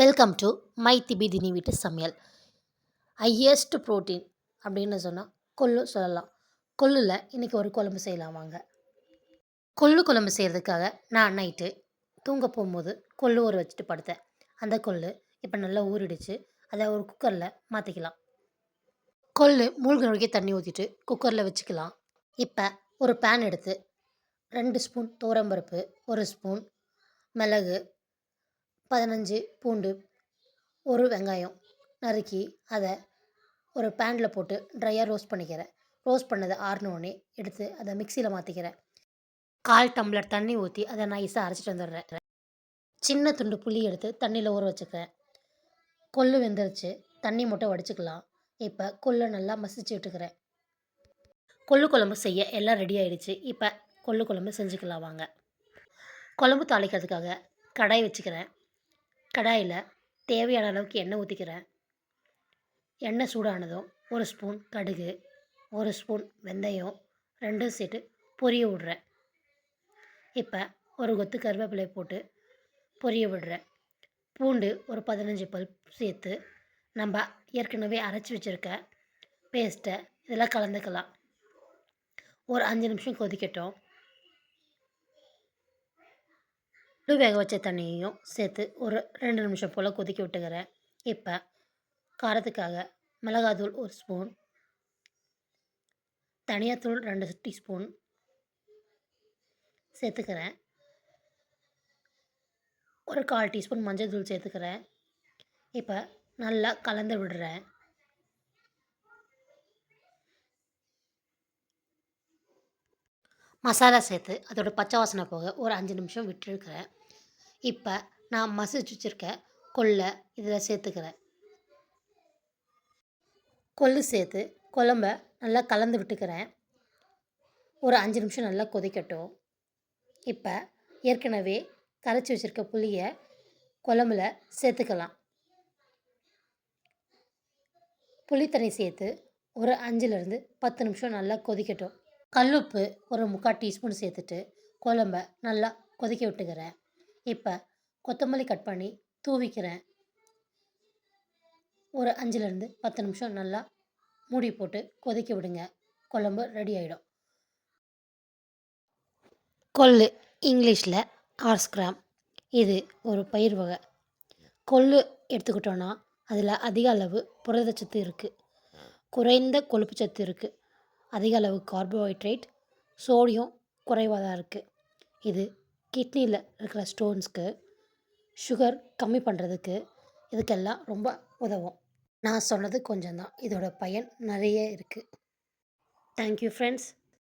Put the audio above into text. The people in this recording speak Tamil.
வெல்கம் டு மை திபி தினி வீட்டு சமையல் ஹையஸ்ட் ப்ரோட்டீன் அப்படின்னு சொன்னால் கொல்லு சொல்லலாம். கொல்லில் இன்றைக்கி ஒரு குழம்பு செய்யலாம் வாங்க. கொள்ளு குழம்பு செய்கிறதுக்காக நான் நைட்டு தூங்க போகும்போது கொள்ளு ஊற வச்சுட்டு படுத்தேன். அந்த கொல்லு இப்போ நல்லா ஊறிடுச்சு. அதை ஒரு குக்கரில் மாற்றிக்கலாம் கொல்லு மூழ்கின வரைக்கும் தண்ணி ஊற்றிட்டு குக்கரில் வச்சுக்கலாம். இப்போ ஒரு பேன் எடுத்து ரெண்டு ஸ்பூன் துவரம்பருப்பு ஒரு ஸ்பூன் மிளகு பதினஞ்சு பூண்டு ஒரு வெங்காயம் நறுக்கி அதை ஒரு பேனில் போட்டு ட்ரையாக ரோஸ்ட் பண்ணிக்கிறேன். ரோஸ்ட் பண்ணதை ஆறினோடனே எடுத்து அதை மிக்சியில் மாற்றிக்கிறேன் கால் டம்ளர் தண்ணி ஊற்றி அதை நைஸாக அரைச்சிட்டு வந்துடுறேன். சின்ன துண்டு புளி எடுத்து தண்ணியில் ஊற வச்சுக்கிறேன். கொள்ளு வெந்துருச்சு தண்ணி மட்டும் வடிச்சுக்கலாம். இப்போ கொள்ளு நல்லா மசிச்சு விட்டுக்கிறேன். கொள்ளு குழம்பு செய்ய எல்லாம் ரெடி ஆகிடுச்சு இப்போ கொள்ளு குழம்பு செஞ்சுக்கலாம் வாங்க. குழம்பு தாளிக்கிறதுக்காக கடாய் வச்சுக்கிறேன். கடாயில் தேவையான அளவுக்கு எண்ணெய் ஊற்றிக்கிறேன் எண்ணெய் சூடானதும் ஒரு ஸ்பூன் கடுகு ஒரு ஸ்பூன் வெந்தயம் ரெண்டும் சேர்த்து பொரிய விடுறேன். இப்போ ஒரு கொத்து கருவேப்பிலை போட்டு பொரிய விடுறேன். பூண்டு ஒரு பதினஞ்சு பல் சேர்த்து நம்ம ஏற்கனவே அரைச்சி வச்சுருக்க பேஸ்ட்டை இதெல்லாம் கலந்துக்கலாம். ஒரு அஞ்சு நிமிஷம் கொதிக்கட்டும். புளி வேக வச்ச தண்ணியையும் சேர்த்து ஒரு ரெண்டு நிமிஷம் போல் கொதிக்க விட்டுக்கிறேன். இப்போ காரத்துக்காக மிளகாத்தூள் ஒரு ஸ்பூன் தனியாத்தூள் ரெண்டு டீஸ்பூன் சேர்த்துக்கிறேன். ஒரு கால் டீஸ்பூன் மஞ்சள் தூள் சேர்த்துக்கிறேன். இப்போ நல்லா கலந்து விடுறேன். மசாலா சேர்த்து அதோட பச்சை வாசனை போக ஒரு அஞ்சு நிமிஷம் விட்டுருக்கிறேன் இப்போ நான் மசிச்சு வச்சுருக்க கொள்ளை இதில் சேர்த்துக்கிறேன். கொள்ளு சேர்த்து குழம்ப நல்லா கலந்து விட்டுக்கிறேன். ஒரு அஞ்சு நிமிஷம் நல்லா கொதிக்கட்டும். இப்போ ஏற்கனவே கரைச்சி வச்சுருக்க புளியை குழம்புல சேர்த்துக்கலாம். புளித்தண்ணி சேர்த்து ஒரு அஞ்சுலேருந்து பத்து நிமிஷம் நல்லா கொதிக்கட்டும். கல்லுப்பு ஒரு முக்கால் டீஸ்பூன் சேர்த்துட்டு குழம்ப நல்லா கொதிக்க விட்டுக்கிறேன். இப்போ கொத்தமல்லி கட் பண்ணி தூவிக்கிறேன். ஒரு அஞ்சுலேருந்து பத்து நிமிஷம் நல்லா மூடி போட்டு கொதிக்க விடுங்க. குழம்பு ரெடி ஆகிடும் கொள்ளு இங்கிலீஷில் ஆர்ஸ்கிராம். இது ஒரு பயிர் வகை. கொள்ளு எடுத்துக்கிட்டோன்னா அதில் அதிக அளவு புரதச்சத்து இருக்குது குறைந்த கொழுப்பு சத்து இருக்குது அதிக அளவு கார்போஹைட்ரேட் சோடியம் குறைவாக தான் இருக்குது இது கிட்னியில் இருக்கிற ஸ்டோன்ஸ்க்கு சுகர் கம்மி பண்ணுறதுக்கு இதுக்கெல்லாம் ரொம்ப உதவும். நான் சொன்னது கொஞ்சம் தான் இதோட பயன் நிறைய இருக்குது தேங்க்யூ ஃப்ரெண்ட்ஸ்